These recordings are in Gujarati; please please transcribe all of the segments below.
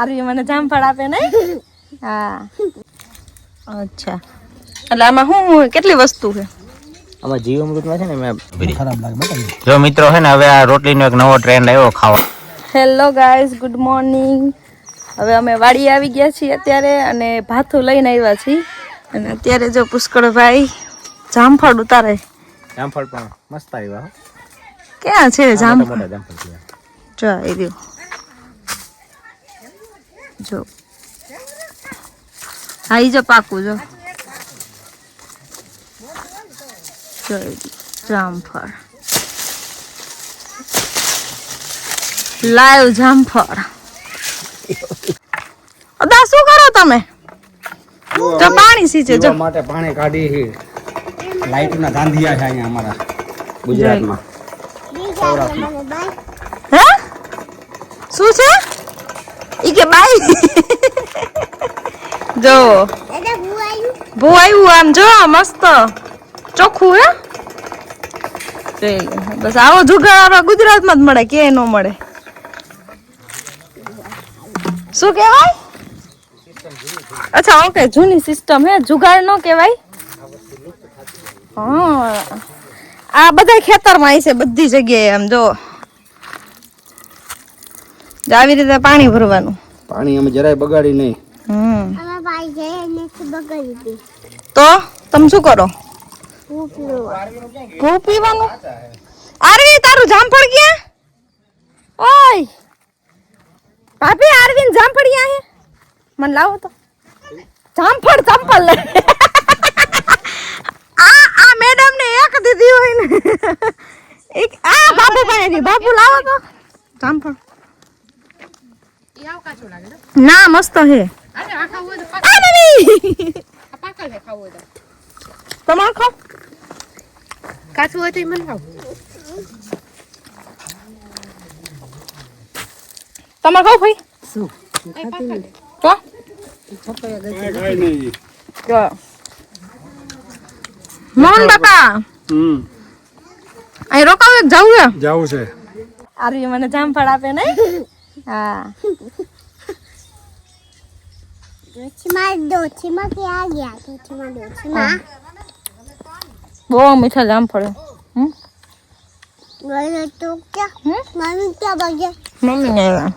આરવી મને જામફળ આપે ને? હા. અચ્છા. એટલે આમાં શું કેટલી વસ્તુ છે? આમાં જીવામૃતમાં છે ને મેં ખરાબ લાગે જો મિત્રો છે ને હવે આ રોટલીનો એક નવો ટ્રેન્ડ આવ્યો ખાવા. હેલો ગાઈઝ ગુડ મોર્નિંગ હવે અમે વાડી આવી ગયા છીએ અત્યારે અને ભાથું લઈને આવ્યા છીએ. અને અત્યારે જો પુષ્કળભાઈ જામફળ ઉતારે. જામફળ પણ મસ્ત આવ્યા હો. ક્યાં છે જામફળ. જો આવી રહ્યું. જો. હા ઈ જો પાકું જો. જામફળ. લાઈવ જામફળ. અદા શું કરો તમે? તો પાણી સીચે જો. માટે પાણી કાઢી છે. લાઇટના ગાંધીયા છે અહીંયા અમારા ગુજરાતમાં. હે? શું છે? ઈ કે બાઈ. જો. ભૂ આવ્યું આમ જો મસ્ત. ચોખ્ખું હે? બસ આવો જુગાડ આપણા ગુજરાતમાં જ મળે કે ન મળે. શું કહેવાય? અચ્છા ઓકે જૂની સિસ્ટમ હે? જુગાડ નો કહેવાય? હા. આ બધા ખેતરમાં આવી છે બધી જગ્યાએ આમ જો. આવી રીતે પાણી ભરવાનું. પાણી અમે જરાય બગાડી નહીં. હમ. તો તમે શું કરો? પીવાનું? આરવી તારું જામફળ ક્યાં? ઓય! ભાભી આરવીન જામફળ ક્યાં હે મને લાવો તો. જામફળ ચંપલ લે. આ આ મેડમ ને એક દીધી હોય ને. એક આ બાબુ પાસેથી બાપુ લાવો તો. જામફળ. ના મસ્ત હે આ તમારે ખાવ કાચું હોય તો મને ખાવ તમારે ખાવ ભાઈ. તો? મોહન બાપા. હમ. અહીં રોકાવ જવું છે? જવું છે. આરવી મને જામફળ આપે ને? હા બહુ મીઠા જામફળ છે. હમ? મમ્મી ને આવ્યા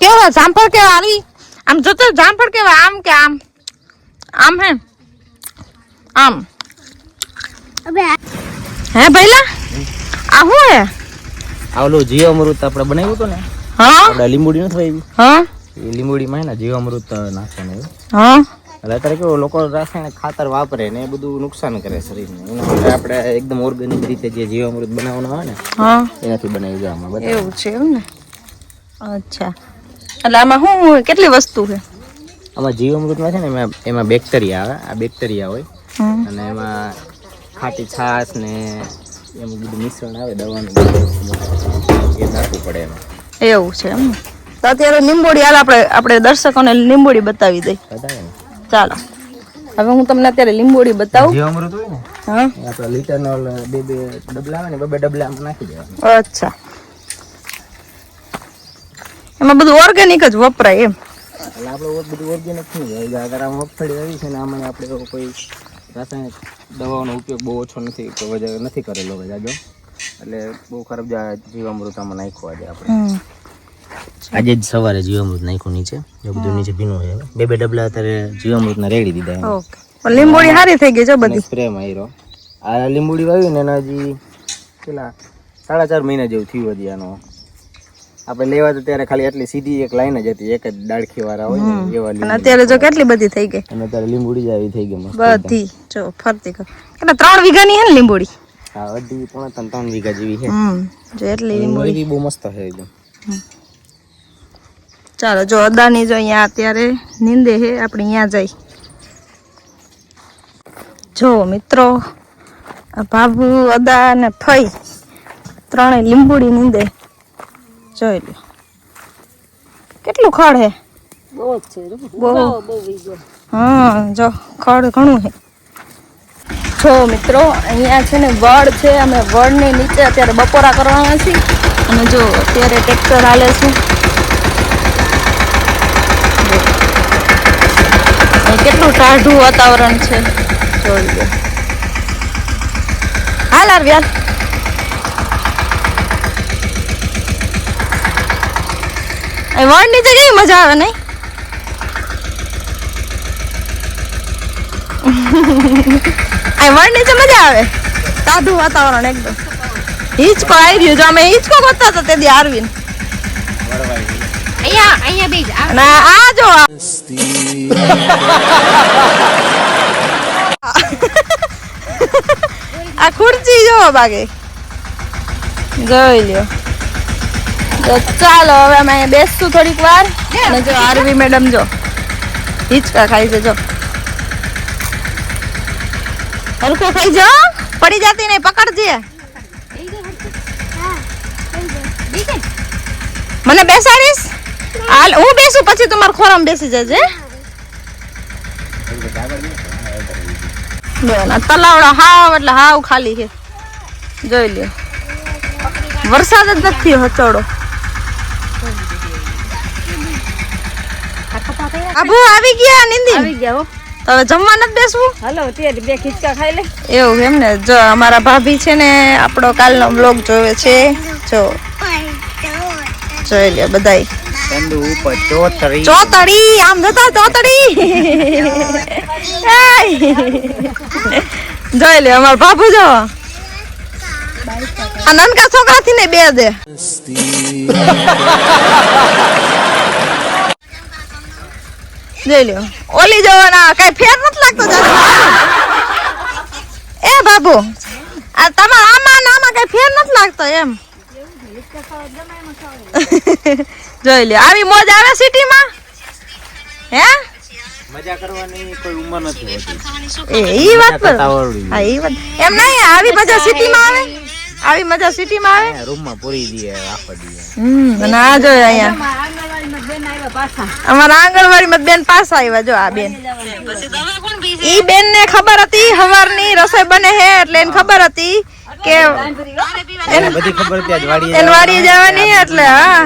કેવા જામફળ કેવા આરવી આમ જોતો જામફળ કેવા આમ કે આમ આમ હે આમ હે ભઈલા આ શું હે આ ઓલું જીવામૃત આપણે બનાવ્યું હતું ને હા? લીંબુડી નથી આવી હા? એ લીંબુડીમાં ને જીવામૃત નાખવાનું હા? એટલે અત્યારે કેવું લોકો રાસાયણિક ખાતર વાપરે ને એ બધું નુકસાન કરે શરીરને. એના માટે આપણે એકદમ ઓર્ગેનિક રીતે જે જીવામૃત બનાવવાનું હોય ને હા. એનાથી બનાવી બધા એવું છે એવું ને અચ્છા. એટલે આમાં શું કેટલી વસ્તુ છે? આમાં જીવામૃતમાં છે ને એમાં એમાં બેક્ટેરિયા આવે. આ બેક્ટેરિયા હોય. અને એમાં ખાટી છાશ ને એમ બધું મિશ્રણ આવે દવાનું. એ નાખવું પડે એમાં. એવું છે એમ તો અત્યારે લીંબોડી હાલ આપણે આપણે દર્શકોને લીંબોડી બતાવી દઈ. ચાલો. હવે હું તમને અત્યારે લીંબોડી બતાવું. જીવામૃત હોય ને હા? આપણે લીટરનો બે બે ડબલા આવે ને બે ડબલા નાખી દેવા અચ્છા. એમાં બધું ઓર્ગેનિક જ વપરાય એમ. એટલે આપણે બધું ઓર્ગેનિક નહીં હોય અગર આ મગફળી આવી છે ને આમાં આપણે કોઈ રાસાયણિક દવાઓનો ઉપયોગ બહુ ઓછો નથી નથી કરેલો જાજો એટલે બહુ ખરાબ જીવામૃત આમાં નાખ્યું આજે આપણે. આજે જ સવારે જીવામૃત નાખ્યું નીચે. જો બધું નીચે ભીનું છે. બે બે ડબલા અત્યારે જીવામૃતના રેડી દીધા ઓકે. લીંબોડી સારી થઈ ગઈ છે બધી? સ્પ્રે માર્યો. આ લીંબુડી વાવી ને એના હજી પેલા સાડા ચાર મહિના જેવું થયું હજી આનો. આપણે લેવા તો ત્યારે ખાલી એટલી સીધી એક લાઈન જ હતી એક જ ડાળખી વાળા હોય ને એવા અને અત્યારે જો કેટલી બધી થઈ ગઈ? અને અત્યારે લીંબુડી જ આવી થઈ ગઈ બધી. જો ફરતી કર. એટલે ત્રણ વીઘાની હે ને લીંબોડી? હા અઢી પોણા ત્રણ ત્રણ વીઘા જેવી છે. જો એટલી લીંબોડી બહુ મસ્ત છે એકદમ. ચાલો જો અદાની જો અહીંયા અત્યારે નીંદે છે આપણે અહીંયા જઈ. જો મિત્રો ભાભુ અદા ને ફઈ ત્રણે લીંબુડી નીંદે. જોઈ લો કેટલું ખડ હે બહુ હા જો ખડ ઘણું હે જો મિત્રો. અહીંયા છે ને વડ છે, અમે વડની નીચે અત્યારે બપોરા કરવાના છીએ. અને જો અત્યારે ટ્રેક્ટર હાલે છે. કેટલું ટાઢું વાતાવરણ છે. જોઈએ હાલ આવ્યા વડની કેવી મજા આવે નહીં? આ નીચે મજા આવે. ટાઢું વાતાવરણ એકદમ. હિંચકો આવી રહ્યું જો અમે હિંચકો ગોતતા હતા તે દી આરવીન અહીંયા અહીંયા બેજ આ આ જો આ. આ ખુરચી જો બાગે જોઈ લ્યો. તો ચાલો હવે અમે બેસશું થોડીક વાર. અને જો આરવી મેડમ જો. હિંચકા ખાઈ છે જો. હરખો ખાઈ જો. પડી જતી નહીં પકડજે મને બેસાડીશ? હાલ, હું બેસું, પછી તું ખોરામ બેસી જજે તલાવડા હાવ, એટલે હાવ ખાલી છે. જોઈ લ્યો. વરસાદ જ નથી હચોડો. આબુ, આવી ગયા નિંદી આવી ગયા હો. તો હવે જમવા નથી બેસવું? હલો તે બે ખીચકા ખાઈ લે. એવું એમ ને? જો અમારા ભાભી છે ને આપણો કાલનો બ્લોગ જોવે છે. જો. જોઈ લ્યો બધાય. ચંદુ ઉપર ચોતરી આમ જતા ચોતરી જોઈ લે અમાર બાપુ જો. આ નાનકા છોકરા થી ને બે દે. જોઈ લ્યો. ઓલી જવાના કઈ ફેર નથી લાગતો એ બાબુ આ તમારા આમાં ને આમાં કઈ ફેર નથી લાગતો એમ. જોઈ લ્યો આવી મોજ આવે સિટીમાં? હે? મજા કરવાની કોઈ ઉંમર નથી હોતી. એ ઈ વાત પર. હા ઈ વાત. એમ નહીં આવી મજા સિટીમાં આવે? આવી મજા સિટીમાં આવે? રૂમમાં પૂરી દઈએ આખો દીએ હમ અને આ જો અહીંયા. અમારા આંગણવાડીમાં બેન પાછા આવ્યા જો આ બેન. ઈ બેન ને ખબર હતી હવારની રસોઈ બને હે એટલે એને ખબર હતી કે એને બધી ખબર હતી જ વાડીએ એને વાડી જવાની. એટલે હા.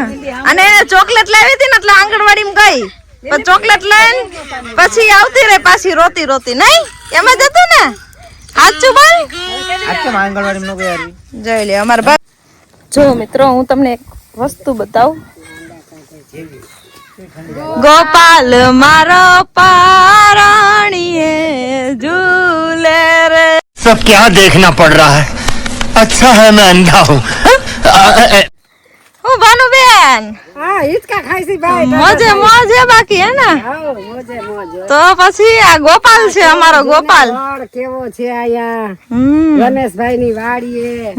અને એને ચોકલેટ લાવી હતી ને એટલે આંગણવાડીમાં ગઈ. પણ ચોકલેટ લઈને પછી આવતી રહી પાછી રોતી રોતી નહીં? એમ જ હતું ને? સાચું બોલ. કેમ આંગણવાડીમાં ન ગયા રી? જોઈ લે અમારા બા જો મિત્રો હું તમને એક વસ્તુ બતાવું ગોપાલ મારો પારાણીએ ઝૂલે રે सब क्या देखना पड़ रहा है अच्छा है मैं अंधा हूँ હું ભાનુબેન હા હિચકા ખાઈસી ભાઈ મોજે મોજે બાકી હે ને? મોજે મોજ. તો પછી આ ગોપાલ છે અમારો ગોપાલ. કેવો છે આયા? હમ. ગણેશભાઈ ની વાડીએ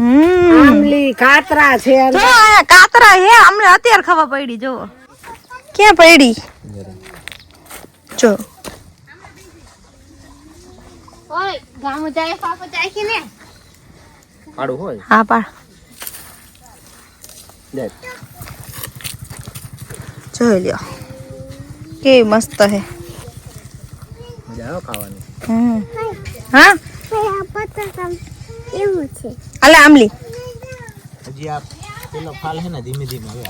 આમલી કાતરા છે જો આ કાતરા હે અમને અત્યારે ખબર પડી જો ક્યાં પડી? જો. ઓય ગામ જાય પાપા જાય કે ને પાડું હોય? હા પા લે. જોઈ લ્યો કેવી મસ્ત હે મજા આવે ખાવાની હમ હા અલે આમલી હજી આપ પેલો ફાલ હે ને ધીમે ધીમે હવે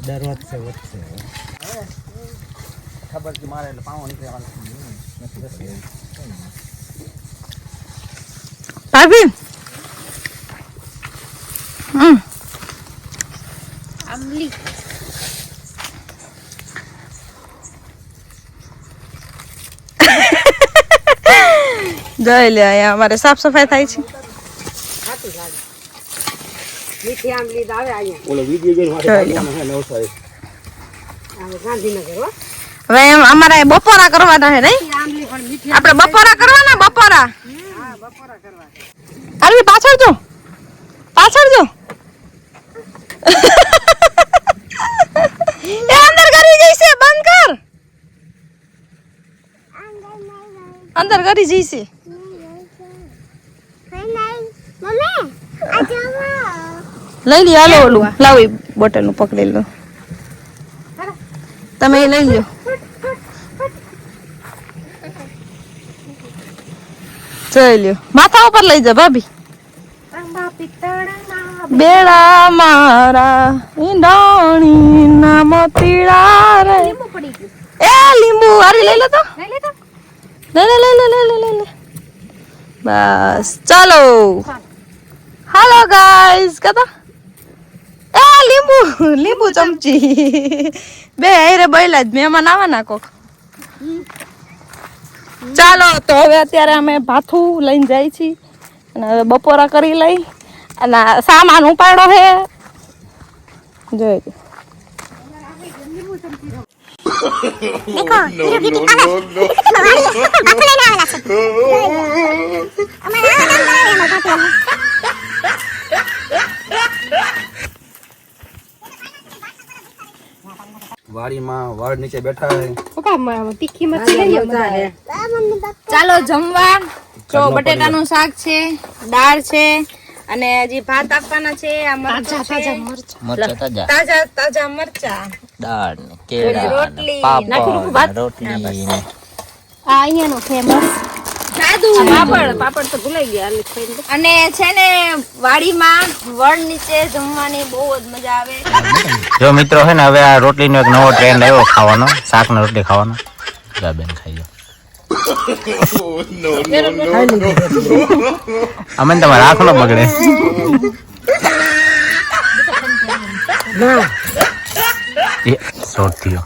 દર વધશે વધશે ખબર કે મારે એટલે પાવો નીકળવાનું નથી ભાભી હમ આમલી જોઈ લે અહીંયા અમારે સાફ સફાઈ થાય છે. આવે આવે હવે એમ અમારે બપોરા કરવાના છે નહીં? આમલી પણ મીઠી આપણે બપોરા કરવાના બપોરા? અરે પાછળ જો. પાછળ જો એ અંદર કરી જઈશે બંધ કર અંદર કરી જઈશે. લઈ લ્યો હાલો ઓલું. લાવો બોટલનું પકડી લો તમે લઈ લ્યો. જોઈ માથા ઉપર લઈ જા ભાભી. બેડા મારા ઈંડાણી નામ મોતીડા રે. એ લીંબુ હારી લઈ લો તો. લે લે લે લે લે લે લે લે બસ, ચાલો. હાલો ગાઈસ કદા એ, લીંબુ લીંબુ ચમચી. બે હારે બૈલા જ, મહેમાન આવવાના કોક. ચાલો, તો હવે અત્યારે અમે ભાથું લઈને જાય છીએ. અને હવે બપોરા કરી લઈ. અને સામાન ઉપાડો હે જોઈ 猫を見るビビアナもう周り泣くねなおなし વાડીમાં વાડ નીચે બેઠા હે ચાલો જમવા. જો બટેટાનું શાક છે દાળ છે અને હજી ભાત આપવાના છે આ મરચા તાજા તાજા મરચા. દાળ. કેળા ને રોટલી, પાપડ ને રોટલી ને આ અહીંયાનો ફેમસ પાપડ પાપડ તો ભૂલાઈ ગયા અને છે ને વાડીમાં વડ નીચે જમવાની બહુ જ મજા આવે. જો મિત્રો છે ને હવે આ રોટલીનો એક નવો ટ્રેન્ડ આવ્યો ખાવાનો શાક ને રોટલી ખાવાનો. જા બેન ખાઈ લો અમે ને તમારે આંખ નો બગડે એ શોર્ટ થયો.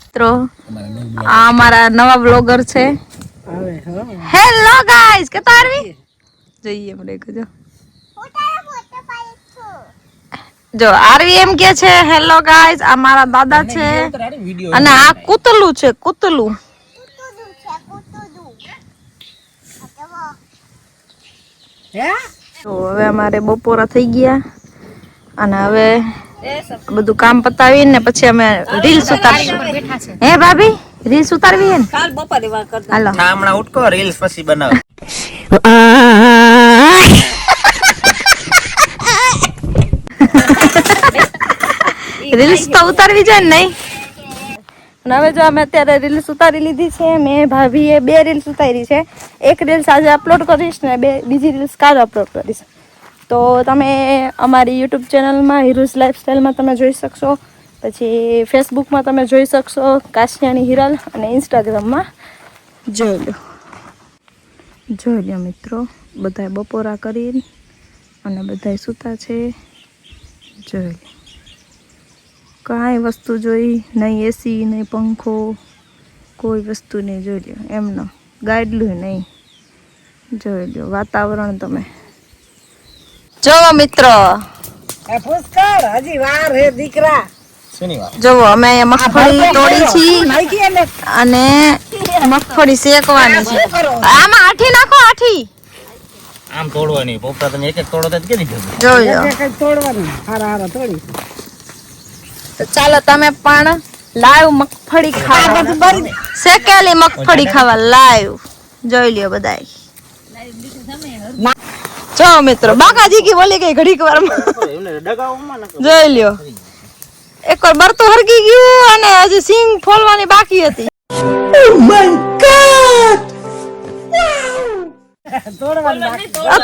મિત્રો આ અમારા નવા બ્લોગર છે. હેલો ગાઈસ કે તારવી જઈએ મને જો. આરવી એમ કે છે હેલો ગાઈસ આ મારા દાદા છે. અને આ કૂતલું છે કૂતલું. તો હવે અમારે બપોરા થઈ ગયા. અને હવે બધું કામ પતાવીને પછી અમે રીલ્સ ઉતારશું હે ભાભી? રીલ્સ ઉતારવી હે કાલ બપોરે વાત કરતા. હાલો. હમણાં ઉઠકો રીલ્સ પછી બનાવ. રીલ્સ તો ઉતારવી છે ને નહીં? હવે જો અમે અત્યારે રીલ્સ ઉતારી લીધી છે મેં ભાભીએ બે રીલ્સ ઉતારી છે. એક રીલ્સ આજે અપલોડ કરીશ ને બે બીજી રીલ્સ કાલ અપલોડ કરીશ. તો તમે અમારી યુટ્યુબ ચેનલમાં હિરુઝ લાઈફસ્ટાઈલમાં તમે જોઈ શકશો. પછી ફેસબુકમાં તમે જોઈ શકશો, કાશિયાની હિરલ અને ઇન્સ્ટાગ્રામમાં જોઈ લો. જોઈ લો મિત્રો બધાય બપોરા કરી અને બધાય સૂતા છે. જોઈ લો. કાંઈ વસ્તુ જોઈ, નહીં એસી, નહીં પંખો, કોઈ વસ્તુ નહીં. જોઈ લ્યો એમનો ગાઈડલું નહીં. જોઈ લ્યો વાતાવરણ તમે. જો મિત્રો. પુષ્કર હજી વાર હે દીકરા. શેની અમે અહીંયા મગફળી તોડી છી અને મગફળી શેકવાની છે. આમાં આઠી નાખો આઠી આમ તોડવાની પોપટા તમે એક એક તોડો તો કેવી જશે જોઈ લો. એક તોડવાની. હારા હારા તોડી. તો ચાલો તમે પણ લાઈવ મગફળી ખાવા. શેકેલી મગફળી ખાવા લાઈવ. જોઈ લ્યો બધાય. જો મિત્રો. બાકાજી કી બોલી ગઈ ઘડીક વારમાં. જોઈ લ્યો. એક વાર બરતું હરકી ગયું અને હજી સિંગ ફોલવાની બાકી હતી.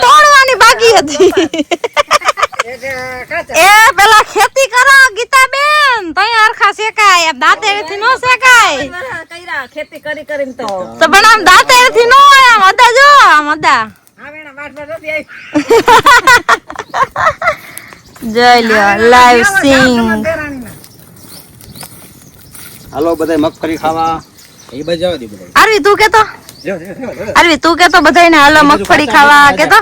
તોડવાની બાકી. હતી. એ પેલા ખેતી કરો ગીતાબેન. તઈ હરખા શેકાય. દાંતે દાંતેથી નો શેકાય. કઈરા ખેતી કરી કરીને તો. તો પણ આમ દાંતેથી નો આમ અદા જો આમ અદા. જોઈ લ્યો લાઈવ સિંગ હાલો બધા મગફળી ખાવા. એ બધા આરવી તું કેતો? જો, જો, જો, જો. આરવી તું કેતો બધાને હાલો મગફળી ખાવા કેતો?